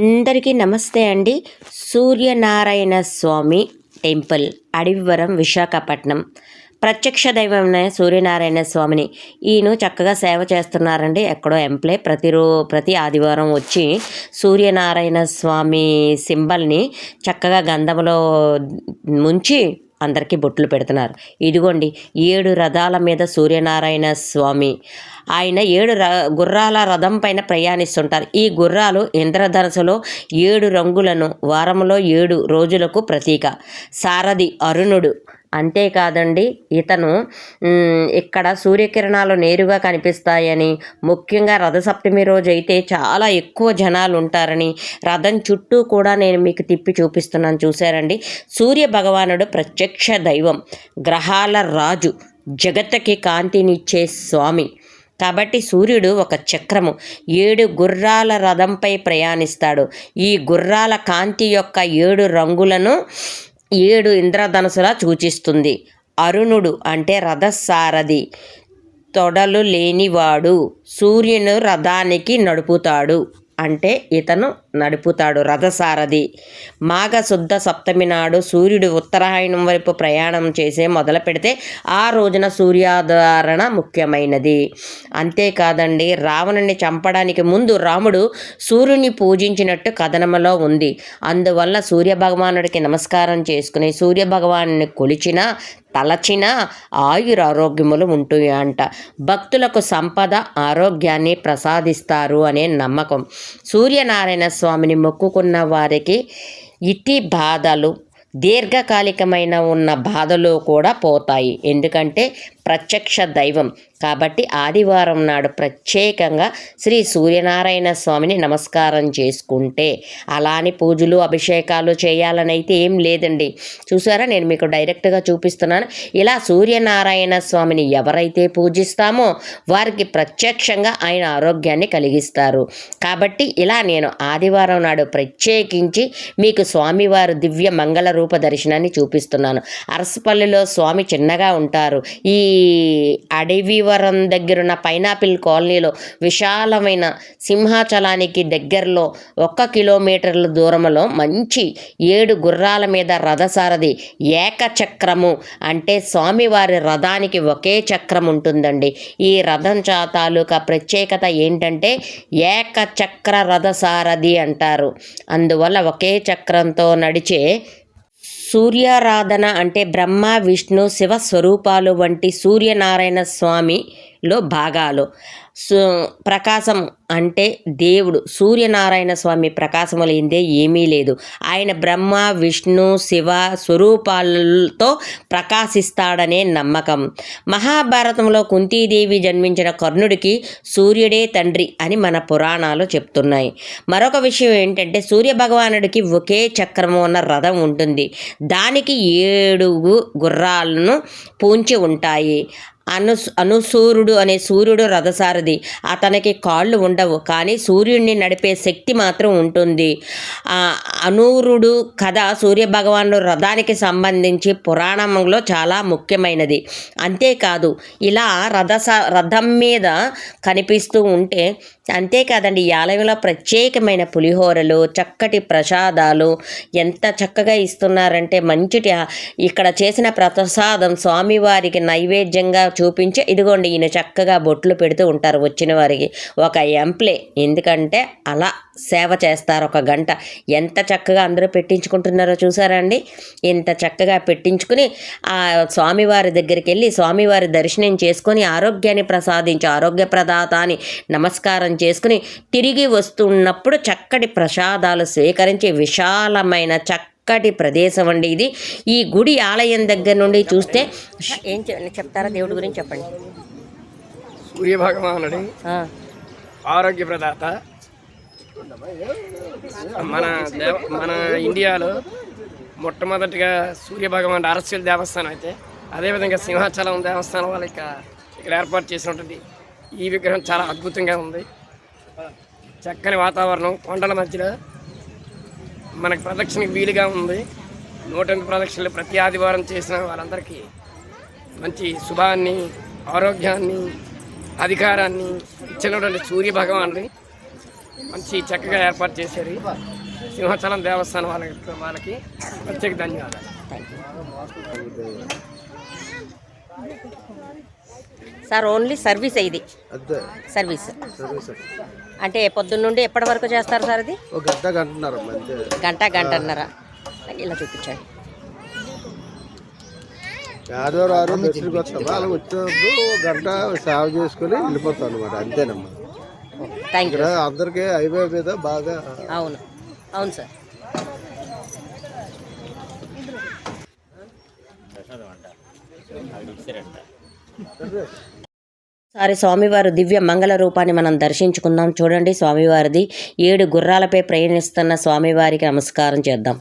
అందరికీ నమస్తే అండి. సూర్యనారాయణ స్వామి టెంపుల్ అడవివరం విశాఖపట్నం. ప్రత్యక్ష దైవమైన సూర్యనారాయణ స్వామిని ఈయన చక్కగా సేవ చేస్తున్నారండి. ఎక్కడో ఎంప్లే ప్రతిరో ప్రతి ఆదివారం వచ్చి సూర్యనారాయణ స్వామి సింబల్ని చక్కగా గంధంలో ముంచి అందరికీ బొట్లు పెడుతున్నారు. ఇదిగోండి ఏడు రథాల మీద సూర్యనారాయణ స్వామి. ఆయన ఏడు ర గుర్రాల రథం పైన ప్రయాణిస్తుంటారు. ఈ గుర్రాలు ఇంద్రధనసులో ఏడు రంగులను వారంలో ఏడు రోజులకు ప్రతీక. సారథి అరుణుడు. అంతేకాదండి ఇతను ఇక్కడ సూర్యకిరణాలు నేరుగా కనిపిస్తాయని ముఖ్యంగా రథసప్తమి రోజు అయితే చాలా ఎక్కువ జనాలు ఉంటారని రథం చుట్టూ కూడా నేను మీకు తిప్పి చూపిస్తున్నాను చూశారండి. సూర్య భగవానుడు ప్రత్యక్ష దైవం గ్రహాల రాజు జగత్తుకి కాంతినిచ్చే స్వామి. కాబట్టి సూర్యుడు ఒక చక్రము ఏడు గుర్రాల రథంపై ప్రయాణిస్తాడు. ఈ గుర్రాల కాంతి యొక్క ఏడు రంగులను ఏడు ఇంద్రధనుసులా సూచిస్తుంది. అరుణుడు అంటే రథసారథి తొడలు లేనివాడు సూర్యుని రథానికి నడుపుతాడు అంటే ఇతను నడుపుతాడు రథసారథి. మాఘ శుద్ధ సప్తమి నాడు సూర్యుడు ఉత్తరాయణం వైపు ప్రయాణం చేసే మొదలు పెడితే ఆ రోజున సూర్యాధారణ ముఖ్యమైనది. అంతేకాదండి రావణుని చంపడానికి ముందు రాముడు సూర్యుని పూజించినట్టు కథనంలో ఉంది. అందువల్ల సూర్య భగవానుడికి నమస్కారం చేసుకుని సూర్య భగవాను కొలిచిన తలచిన ఆయుర ఆరోగ్యములు ఉంటాయి అంట. భక్తులకు సంపద ఆరోగ్యాన్ని ప్రసాదిస్తారు అనే నమ్మకం. సూర్యనారాయణ స్వామిని మొక్కుకున్న వారికి ఇట్టి బాధలు దీర్ఘకాలికమైన ఉన్న బాధలు కూడా పోతాయి. ఎందుకంటే ప్రత్యక్ష దైవం. కాబట్టి ఆదివారం నాడు ప్రత్యేకంగా శ్రీ సూర్యనారాయణ స్వామిని నమస్కారం చేసుకుంటే అలాని పూజలు అభిషేకాలు చేయాలని అయితే ఏం లేదండి. చూసారా? నేను మీకు డైరెక్ట్గా చూపిస్తున్నాను. ఇలా సూర్యనారాయణ స్వామిని ఎవరైతే పూజిస్తామో వారికి ప్రత్యక్షంగా ఆయన ఆరోగ్యాన్ని కలిగిస్తారు. కాబట్టి ఇలా నేను ఆదివారం నాడు ప్రత్యేకించి మీకు స్వామివారు దివ్య మంగళ రూప దర్శనాన్ని చూపిస్తున్నాను. అరసపల్లిలో స్వామి చిన్నగా ఉంటారు. ఈ అడవివరం దగ్గరున్న పైనాపిల్ కాలనీలో విశాలమైన సింహాచలానికి దగ్గరలో ఒక్క కిలోమీటర్ల దూరంలో మంచి ఏడు గుర్రాల మీద రథసారథి ఏకచక్రము అంటే స్వామివారి రథానికి ఒకే చక్రం ఉంటుందండి. ఈ రథం చా తాలూకా ప్రత్యేకత ఏంటంటే ఏకచక్ర రథసారథి అంటారు. అందువల్ల ఒకే చక్రంతో నడిచే సూర్యారాధన అంటే బ్రహ్మ విష్ణు శివ స్వరూపాలు వంటి సూర్యనారాయణ స్వామి లో భాగాలు. ప్రకాశం అంటే దేవుడు. సూర్యనారాయణ స్వామి ప్రకాశము లేనిదే ఏమీ లేదు. ఆయన బ్రహ్మ విష్ణు శివ స్వరూపాలతో ప్రకాశిస్తాడనే నమ్మకం. మహాభారతంలో కుంతీదేవి జన్మించిన కర్ణుడికి సూర్యుడే తండ్రి అని మన పురాణాలు చెప్తున్నాయి. మరొక విషయం ఏంటంటే సూర్య భగవానుడికి ఒకే చక్రము ఉన్న రథం ఉంటుంది. దానికి ఏడుగు గుర్రాలను పూంచి ఉంటాయి. అను అనుసూరుడు అనే సూర్యుడు రథసారథి. అతనికి కాళ్ళు ఉండవు కానీ సూర్యుడిని నడిపే శక్తి మాత్రం ఉంటుంది. అనూరుడు కథ సూర్యభగవాను రథానికి సంబంధించి పురాణంలో చాలా ముఖ్యమైనది. అంతేకాదు ఇలా రథస రథం మీద కనిపిస్తూ ఉంటే అంతేకాదండి ఈ ఆలయంలో ప్రత్యేకమైన పులిహోరలు చక్కటి ప్రసాదాలు ఎంత చక్కగా ఇస్తున్నారంటే మంచిటి ఇక్కడ చేసిన ప్రసాదం స్వామివారికి నైవేద్యంగా చూపించి ఇదిగోండి ఈయన చక్కగా బొట్లు పెడుతూ ఉంటారు వచ్చిన వారికి. ఒక ఎంప్లే. ఎందుకంటే అలా సేవ చేస్తారు ఒక గంట. ఎంత చక్కగా అందరూ పెట్టించుకుంటున్నారో చూసారండి ఇంత చక్కగా పెట్టించుకుని ఆ స్వామివారి దగ్గరికి వెళ్ళి స్వామివారి దర్శనం చేసుకొని ఆరోగ్యాన్ని ప్రసాదించి ఆరోగ్య ప్రదాత అని నమస్కారం చేసుకుని తిరిగి వస్తున్నప్పుడు చక్కటి ప్రసాదాలు స్వీకరించి విశాలమైన చక్కటి ప్రదేశం అండి ఇది. ఈ గుడి ఆలయం దగ్గర నుండి చూస్తే ఏం చెప్తారా? దేవుడి గురించి చెప్పండి. సూర్య భగవానుడి ఆ, ఆరోగ్య ప్రదాత. మన దేవ మన ఇండియాలో మొట్టమొదటిగా సూర్య భగవానుడు అరస్యుల దేవస్థానం అయితే అదేవిధంగా సింహాచలం దేవస్థానం వాళ్ళు ఇక ఇక్కడ ఏర్పాటు చేసినటువంటి ఈ విగ్రహం చాలా అద్భుతంగా ఉంది. చక్కని వాతావరణం కొండల మధ్యలో మనకు ప్రదక్షిణకి వీలుగా ఉంది. నూట ఎనిమిది ప్రదక్షిణలు ప్రతి ఆదివారం చేసిన వాళ్ళందరికీ మంచి శుభాన్ని ఆరోగ్యాన్ని అధికారాన్ని ఇచ్చినటువంటి సూర్య భగవాన్ని మంచి చక్కగా ఏర్పాటు చేశారు. సింహాచలం దేవస్థానం వాళ్ళకి వాళ్ళకి ప్రత్యేక ధన్యవాదాలు. Thank you sir only service ఇది. సర్వీస్. అంటే పొద్దున్న నుండి ఎప్పటి వరకు చేస్తారు సార్ అది ఒక గంట గంటన్నర ఇలా చూపించండి. ఆదివారం ఆరు దర్శనకి వస్తామా అలా వచ్చినప్పుడు ఒక గంట సేవ చేసుకుని వెళ్ళిపోతాం అనమాట అంతేనమ్మా. థ్యాంక్ యూ అందరికీ హైవే మీద బాగా అవును. అవును సార్. సారి స్వామివారి దివ్య మంగళ రూపాన్ని మనం దర్శించుకుందాం. చూడండి స్వామివారిది ఏడు గుర్రాలపై ప్రయాణిస్తున్న స్వామివారికి నమస్కారం చేద్దాం.